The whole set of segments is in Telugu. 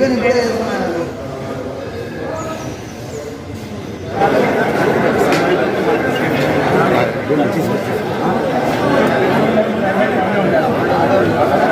ரெண்டு பேரும் கூட Thank you.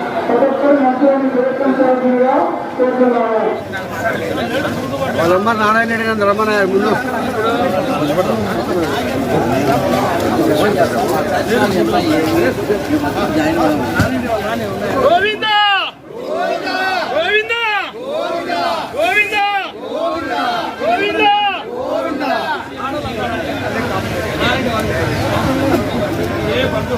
వాళ్ళమ్మ నారాయణ రెడ్డి గారిని రమ్మన్నారు ముందు. గోవింద గోవింద గోవింద వదిలేదు వాళ్ళు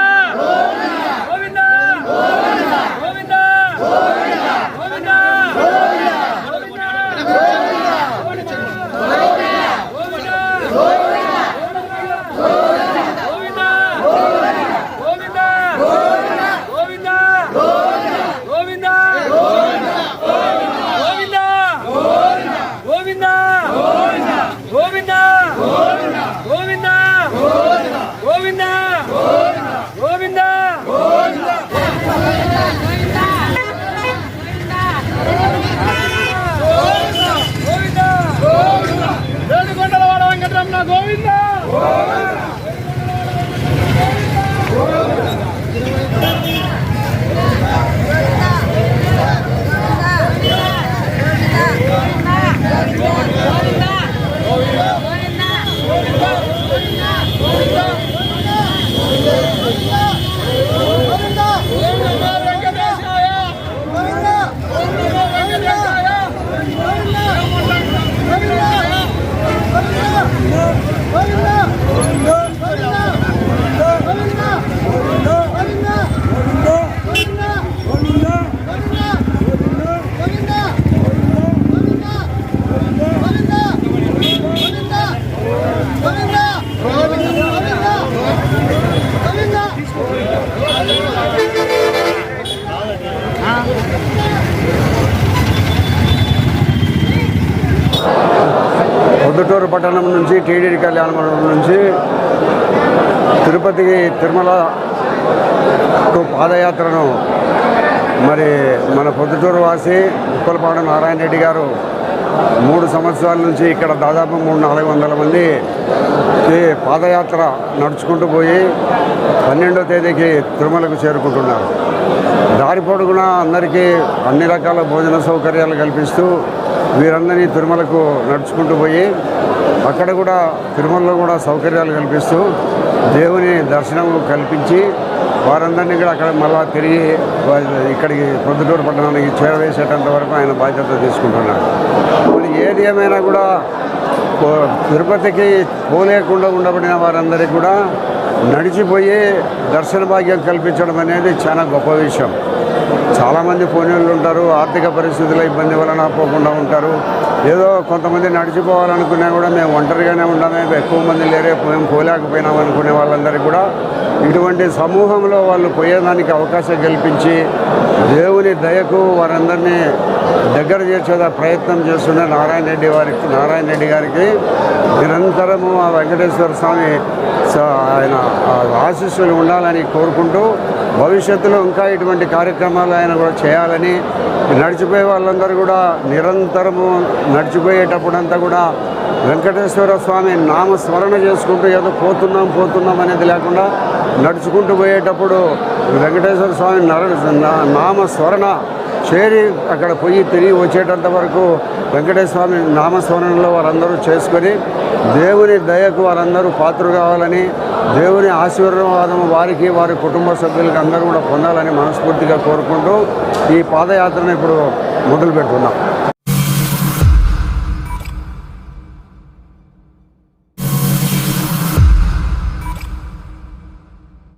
పొద్దుటూరు పట్టణం నుంచి టీడీడీ కళ్యాణ మండపం నుంచి తిరుపతికి తిరుమలకు పాదయాత్రను మరి మన పొద్దుటూరు వాసి ఉప్పలపాడు నారాయణ రెడ్డి గారు మూడు సంవత్సరాల నుంచి ఇక్కడ దాదాపు మూడు నాలుగు వందల మంది ఈ పాదయాత్ర నడుచుకుంటూ పోయి పన్నెండో తేదీకి తిరుమలకు చేరుకుంటున్నారు. దారి పొడుగున అందరికీ అన్ని రకాల భోజన సౌకర్యాలు కల్పిస్తూ వీరందరినీ తిరుమలకు నడుచుకుంటూ పోయి అక్కడ కూడా తిరుమలలో కూడా సౌకర్యాలు కల్పిస్తూ దేవుని దర్శనం కల్పించి వారందరినీ కూడా అక్కడ మళ్ళా తిరిగి ఇక్కడికి పొద్దుటూరు పట్టణానికి చేరవేసేటంత వరకు ఆయన బాధ్యత తీసుకుంటున్నాడు మరి ఏది ఏమైనా కూడా పో- తిరుపతికి పోలేకుండా ఉండబడిన వారందరికీ కూడా నడిచిపోయి దర్శన భాగ్యం కల్పించడం అనేది చాలా గొప్ప విషయం. చాలామంది పోనీళ్ళు ఉంటారు ఆర్థిక పరిస్థితుల ఇబ్బంది వలన పోకుండా ఉంటారు. ఏదో కొంతమంది నడిచిపోవాలనుకున్నా కూడా మేము ఒంటరిగానే ఉండమే ఎక్కువ మంది లేరే మేము పోలేకపోయినాం అనుకునే వాళ్ళందరికీ కూడా ఇటువంటి సమూహంలో వాళ్ళు పోయేదానికి అవకాశం కల్పించి దేవుని దయకు వారందరినీ దగ్గర చేసేదా ప్రయత్నం చేస్తున్న నారాయణ రెడ్డి వారికి నారాయణ రెడ్డి గారికి నిరంతరము ఆ వెంకటేశ్వర స్వామి ఆయన ఆశీస్సులు ఉండాలని కోరుకుంటూ భవిష్యత్తులో ఇంకా ఇటువంటి కార్యక్రమాలు ఆయన కూడా చేయాలని నడిచిపోయే వాళ్ళందరూ కూడా నిరంతరము నడిచిపోయేటప్పుడంతా కూడా వెంకటేశ్వర స్వామి నామస్మరణ చేసుకుంటూ ఏదో పోతున్నాం పోతున్నాం అనేది లేకుండా నడుచుకుంటూ పోయేటప్పుడు వెంకటేశ్వర స్వామి నర నా- నామస్మరణ చేరి అక్కడ పోయి తిరిగి వచ్చేటంత వరకు వెంకటేశ్వర నామస్మరణలో వారందరూ చేసుకొని దేవుని దయకు వారందరూ పాత్ర కావాలని దేవుని ఆశీర్వాదం వారికి వారి కుటుంబ సభ్యులకి అందరూ కూడా పొందాలని మనస్ఫూర్తిగా కోరుకుంటూ ఈ పాదయాత్రను ఇప్పుడు మొదలు పెట్టుకున్నాం